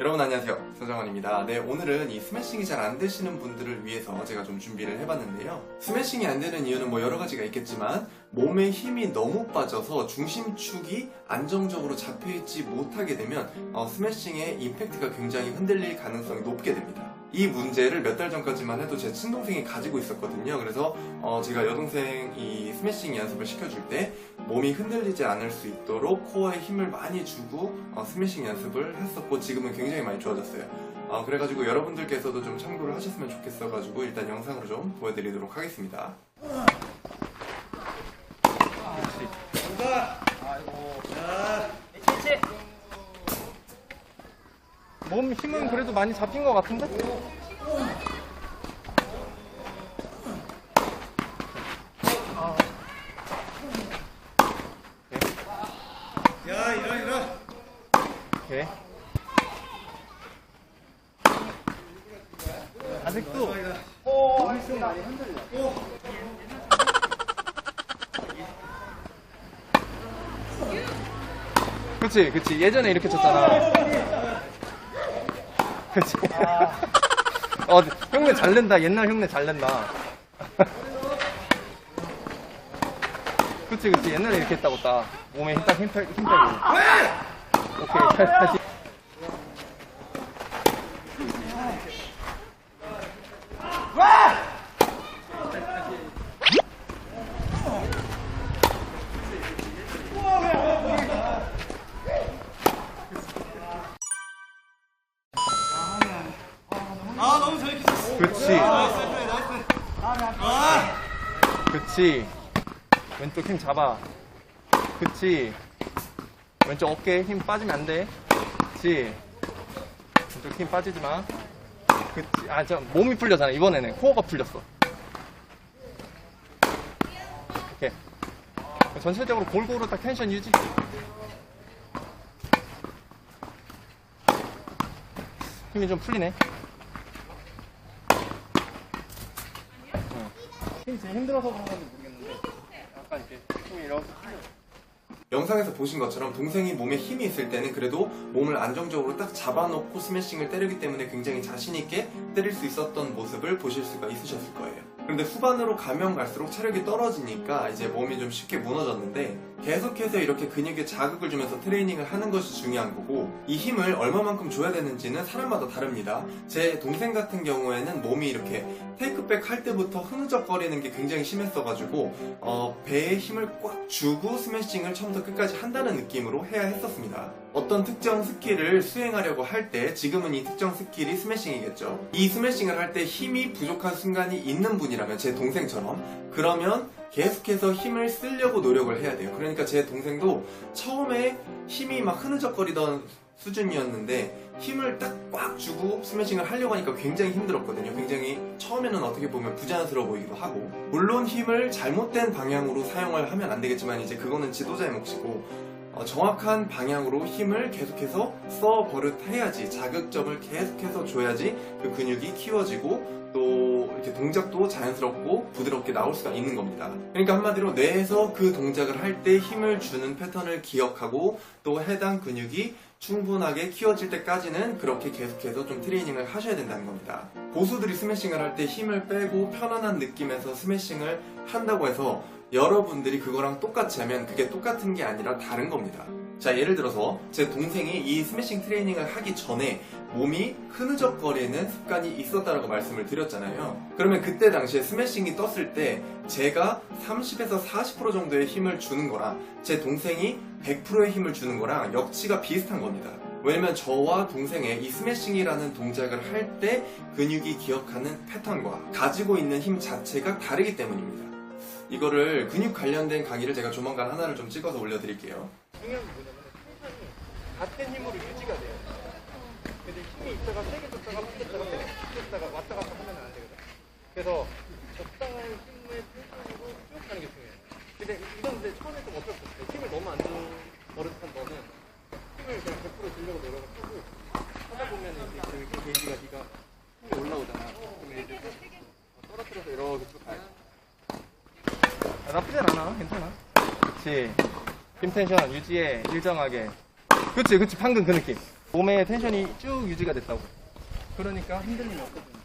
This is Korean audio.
여러분 안녕하세요. 서정원입니다. 네 오늘은 이 스매싱이 잘 안 되시는 분들을 위해서 제가 좀 준비를 해봤는데요. 스매싱이 안 되는 이유는 뭐 여러 가지가 있겠지만 몸에 힘이 너무 빠져서 중심축이 안정적으로 잡혀있지 못하게 되면 어, 스매싱의 임팩트가 굉장히 흔들릴 가능성이 높게 됩니다 이 문제를 몇 달 전까지만 해도 제 친동생이 가지고 있었거든요 그래서 어, 제가 여동생 이 스매싱 연습을 시켜줄 때 몸이 흔들리지 않을 수 있도록 코어에 힘을 많이 주고 어, 스매싱 연습을 했었고 지금은 굉장히 많이 좋아졌어요. 어, 그래가지고 여러분들께서도 좀 참고를 하셨으면 좋겠어가지고 일단 영상으로 좀 보여드리도록 하겠습니다. 몸 힘은 그래도 많이 잡힌 것 같은데? 오케이. 아직도. 그치 그치. 예전에 이렇게 쳤잖아 그치? 어 흉내 잘 낸다. 옛날 흉내 잘 낸다. 그치 그치. 옛날에 이렇게 했다고 딱. 몸에 힘, 딱 힘, 빼- 힘 빼고. 오케이 다시 그치. 왼쪽 힘 잡아. 그치. 왼쪽 어깨에 힘 빠지면 안돼. 그치. 왼쪽 힘 빠지지 마. 그치. 아저 몸이 풀렸잖아. 이번에는 코어가 풀렸어. 오케이. 전체적으로 골고루 딱 텐션 유지. 힘이 좀 풀리네 힘이 제일 힘들어서 그런 건지 모르겠는데 약간 이렇게 힘이 이렇게 영상에서 보신 것처럼 동생이 몸에 힘이 있을 때는 그래도 몸을 안정적으로 딱 잡아놓고 스매싱을 때리기 때문에 굉장히 자신있게 때릴 수 있었던 모습을 보실 수가 있으셨을 거예요. 그런데 후반으로 가면 갈수록 체력이 떨어지니까 이제 몸이 좀 쉽게 무너졌는데 계속해서 이렇게 근육에 자극을 주면서 트레이닝을 하는 것이 중요한 거고 이 힘을 얼마만큼 줘야 되는지는 사람마다 다릅니다. 제 동생 같은 경우에는 몸이 이렇게 테이크백 할 때부터 흐느적거리는 게 굉장히 심했어가지고 어, 배에 힘을 꽉 주고 스매싱을 처음부터 끝까지 한다는 느낌으로 해야 했었습니다. 어떤 특정 스킬을 수행하려고 할 때 지금은 이 특정 스킬이 스매싱이겠죠. 이 스매싱을 할 때 힘이 부족한 순간이 있는 분이라면 제 동생처럼 그러면 계속해서 힘을 쓰려고 노력을 해야 돼요. 그러니까 제 동생도 처음에 힘이 막 흐느적거리던 수준이었는데 힘을 딱 꽉 주고 스매싱을 하려고 하니까 굉장히 힘들었거든요. 굉장히 처음에는 어떻게 보면 부자연스러워 보이기도 하고 물론 힘을 잘못된 방향으로 사용을 하면 안 되겠지만 이제 그거는 지도자의 몫이고 어, 정확한 방향으로 힘을 계속해서 써 버릇해야지 자극점을 계속해서 줘야지 그 근육이 키워지고 또 이렇게 동작도 자연스럽고 부드럽게 나올 수가 있는 겁니다. 그러니까 한마디로 뇌에서 그 동작을 할 때 힘을 주는 패턴을 기억하고 또 해당 근육이 충분하게 키워질 때까지는 그렇게 계속해서 좀 트레이닝을 하셔야 된다는 겁니다. 고수들이 스매싱을 할 때 힘을 빼고 편안한 느낌에서 스매싱을 한다고 해서 여러분들이 그거랑 똑같이 하면 그게 똑같은 게 아니라 다른 겁니다. 자, 예를 들어서 제 동생이 이 스매싱 트레이닝을 하기 전에 몸이 흐느적거리는 습관이 있었다라고 말씀을 드렸잖아요. 그러면 그때 당시에 스매싱이 떴을 때 제가 30에서 40% 정도의 힘을 주는 거랑 제 동생이 100%의 힘을 주는 거랑 역치가 비슷한 겁니다. 왜냐면 저와 동생의 이 스매싱이라는 동작을 할 때 근육이 기억하는 패턴과 가지고 있는 힘 자체가 다르기 때문입니다. 이거를 근육 관련된 강의를 제가 조만간 하나를 좀 찍어서 올려드릴게요. 중요한 게 뭐냐면 텐션이 같은 힘으로 유지가 돼요. 근데 힘이 있다가 세게 줬다가 풀렸다가 세게 풀렸다가 왔다 갔다 하면 안 되거든. 그래서 적당한 힘의 텐션으로 쭉 가는 게 중요해요. 근데 이건 근데 처음에 좀 어쩔 수 없어요. 힘을 너무 안준 버릇한 너는 힘을 그냥 100% 주려고 노력을 하고 하다 보면 이제 그 게이지가 네가 힘이 올라오잖아. 그러면 이제 또 떨어뜨려서 이렇게 쭉 가요. 아, 나쁘진 않아. 괜찮아. 그치. 힘 텐션 유지해 일정하게. 그치 그치. 방금 그 느낌. 몸에 텐션이 쭉 유지가 됐다고. 그러니까 흔들림이 없거든요.